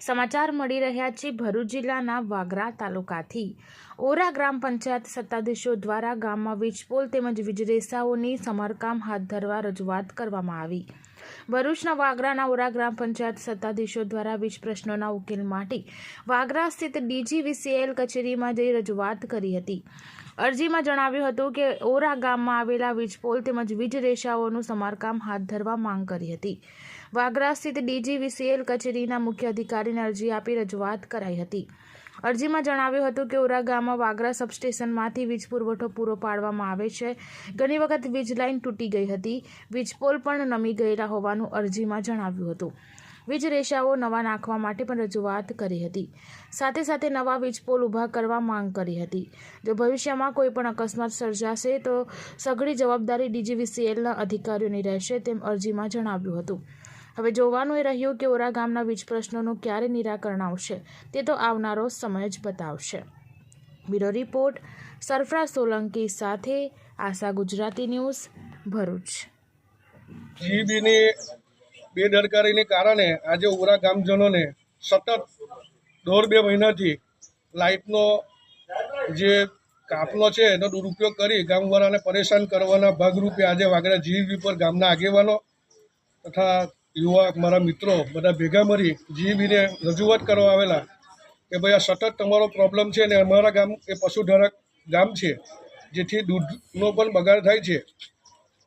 સમાચાર મળી રહ્યા છે ભરૂચ જિલ્લાના વાગરા તાલુકાથી. ઓરા ગ્રામ પંચાયત સત્તાધીશો દ્વારા ગામમાં વીજપોલ તેમજ વીજરેસાઓની સમારકામ હાથ ધરવા રજૂઆત કરવામાં આવી. ભરૂચના વાગરાના ઓરા ગ્રામ પંચાયત સત્તાધીશો દ્વારા વીજ પ્રશ્નોના ઉકેલ માટે વાગરા સ્થિત ડીજીવીસીએલ કચેરીમાં જઈ રજૂઆત કરી હતી. અરજીમાં જણાવ્યું હતું કે ઓરા ગામમાં આવેલા વીજપોલ તેમજ વીજ રેષાઓનું સમારકામ હાથ ધરવા માંગ કરી હતી. વાગરા સ્થિત ડીજીવીસીએલ કચેરીના મુખ્ય અધિકારીને અરજી આપી રજૂઆત કરાઈ હતી. અરજીમાં જણાવ્યું હતું કે ઉરા ગામમાં વાગરા સબસ્ટેશનમાંથી વીજ પુરવઠો પૂરો પાડવામાં આવે છે. ઘણી વખત વીજ લાઇન તૂટી ગઈ હતી. વીજપોલ પણ નમી ગયેલા હોવાનું અરજીમાં જણાવ્યું હતું. વીજ રેષાઓ નવા નાખવા માટે પણ રજૂઆત કરી હતી. સાથે સાથે નવા વીજપોલ ઊભા કરવા માંગ કરી હતી. જો ભવિષ્યમાં કોઈ પણ અકસ્માત સર્જાશે તો સઘળી જવાબદારી ડીજીવીસીએલના અધિકારીઓની રહેશે તેમ અરજીમાં જણાવ્યું હતું. હવે જોવાનું એ રહ્યું કે ઓરા ગામના વીજ પ્રશ્નોનું ક્યારે નિરાકરણ આવશે તે તો આવનારો સમય જ બતાવશે. બ્યુરો રિપોર્ટ, સરફરાજ સોલંકી સાથે આશા ગુજરાતી ન્યૂઝ, ભરૂચ. જીબીની બેદરકારીને કારણે આજે ઉરા ગામજનોને સતત દોઢ બે મહિનાથી લાઇટનો જે કાપલો છે એનો દુરુપયોગ કરી ગામવાળાને પરેશાન કરવાના ભાગરૂપે આજે વાગરા જીવી પર ગામના આગેવાનો તથા યુવા મારા મિત્રો બધા ભેગા મળી જીબીને રજૂઆત કરવા આવેલા કે ભાઈ આ સતત તમારો પ્રોબ્લેમ છે ને અમારા ગામ એ પશુધારક ગામ છે, જેથી દૂધનો પણ બગાડ થાય છે.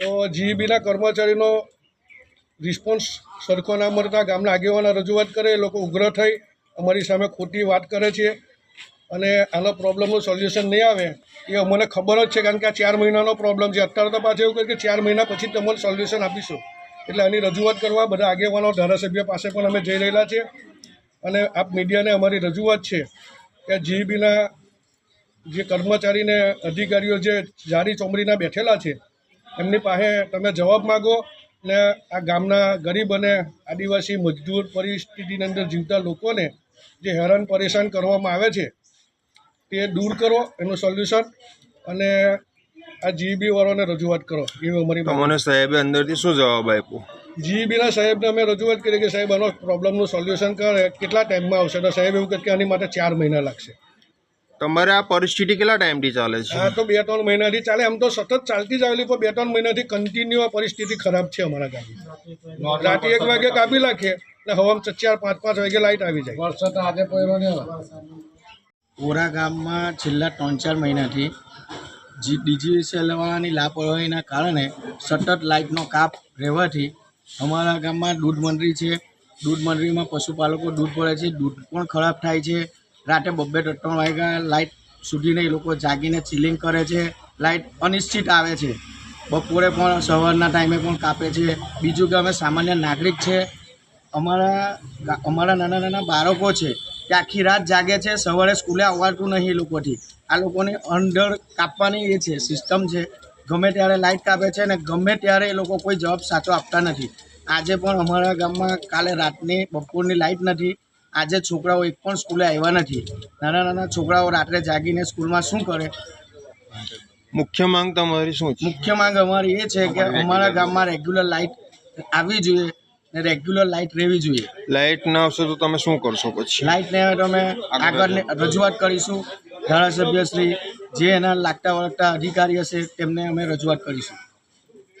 તો જીઈબીના કર્મચારીનો રિસ્પોન્સ સરખો ના મળતા ગામના આગેવાના રજૂઆત કરે, એ લોકો ઉગ્ર થઈ, અમારી સામે ખોટી વાત કરે છે અને આનો પ્રોબ્લેમનું સોલ્યુશન નહીં આવે, એ અમને ખબર જ છે, કારણ કે આ ચાર મહિનાનો પ્રોબ્લેમ છે. અત્યારે તો પાછું એવું કહે કે ચાર મહિના પછી તમને સોલ્યુશન આપીશું. એટલે આની રજૂઆત કરવા બધા આગેવાનો, ધારાસભ્ય પાસે પણ અમે જઈ રહેલા છે અને આપ મીડિયાને અમારી રજૂઆત છે કે જીઈબીના જે કર્મચારીને અધિકારીઓ જે જારી ચોમરીના બેઠેલા છે, એમની પાસે તમે જવાબ માગો ને આ ગામના ગરીબ અને આદિવાસી મજદૂર પરિસ્થિતિની અંદર જીવતા લોકોને જે હેરાન પરેશાન કરવામાં આવે છે, તે દૂર કરો એનું સોલ્યુશન. અને આ જીબી વાળાને રજૂઆત કરો. એવી અમારી. તમને સાહેબે અંદરથી શું જવાબ આપ્યો? જીબીના સાહેબને અમે રજૂઆત કરી કે સાહેબ આનો પ્રોબ્લેમનું સોલ્યુશન કરે કેટલા ટાઈમમાં આવશે? તો સાહેબ એવું કહે કે આની માટે ચાર મહિના લાગશે. તમારે આ પરિસ્થિતિ કેટલા ટાઈમથી ચાલે છે? હા તો બે ત્રણ મહિનાથી ચાલે. આમ તો સતત ચાલતી જ આવેલી પણ બે ત્રણ મહિનાથી કન્ટિન્યુ આ પરિસ્થિતિ ખરાબ છે અમારા ગામમાં. રાતે એક વાગે કાપી નાખીએ ને હવામાં ચાર પાંચ પાંચ વાગે લાઇટ આવી જાય. ઓરા ગામમાં છેલ્લા ત્રણ ચાર મહિનાથી જી ડીજીવીસીએલવાળાની લાપરવાહીના કારણે સતત લાઇટનો કાપ રહેવાથી અમારા ગામમાં દૂધ મંડળી છે. દૂધ મંડળીમાં પશુપાલકો દૂધ પડે છે. દૂધ પણ ખરાબ થાય છે. રાતે બબ્બે ત્રણ વાગ્યા લાઇટ સુધીને એ લોકો જાગીને ચિલિંગ કરે છે. લાઇટ અનિશ્ચિત આવે છે. બપોરે પણ, સવારના ટાઈમે પણ કાપે છે. બીજું કે અમે સામાન્ય નાગરિક છે. અમારા અમારા નાના નાના બાળકો છે. તે આખી રાત જાગે છે સવારે સ્કૂલે આવવાતું નહીં એ લોકોથી. આ લોકોની અંડર કાપવાની એ છે સિસ્ટમ છે. ગમે ત્યારે લાઇટ કાપે છે અને ગમે ત્યારે એ લોકો કોઈ જવાબ સાચો આપતા નથી. આજે પણ અમારા ગામમાં કાલે રાતની બપોરની લાઇટ નથી. આજે છોકરાઓ એક પણ સ્કૂલે આવ્યા નથી. નાના નાના છોકરાઓ રાત્રે જાગીને સ્કૂલમાં શું કરે? મુખ્ય માંગ તમારી શું મુખ્ય માંગ અમારી એ છે કે અમારા ગામમાં રેગ્યુલર લાઇટ આવવી જોઈએ. ને રેગ્યુલર લાઇટ રહેવી જોઈએ. લાઇટ ના આવશે તો તમે શું કરશો પછી? લાઇટને અમે આગળ રજૂઆત કરીશું. ધારાસભ્યશ્રી જે એના લાગતા વળગતા અધિકારી હશે તેમને અમે રજૂઆત કરીશું.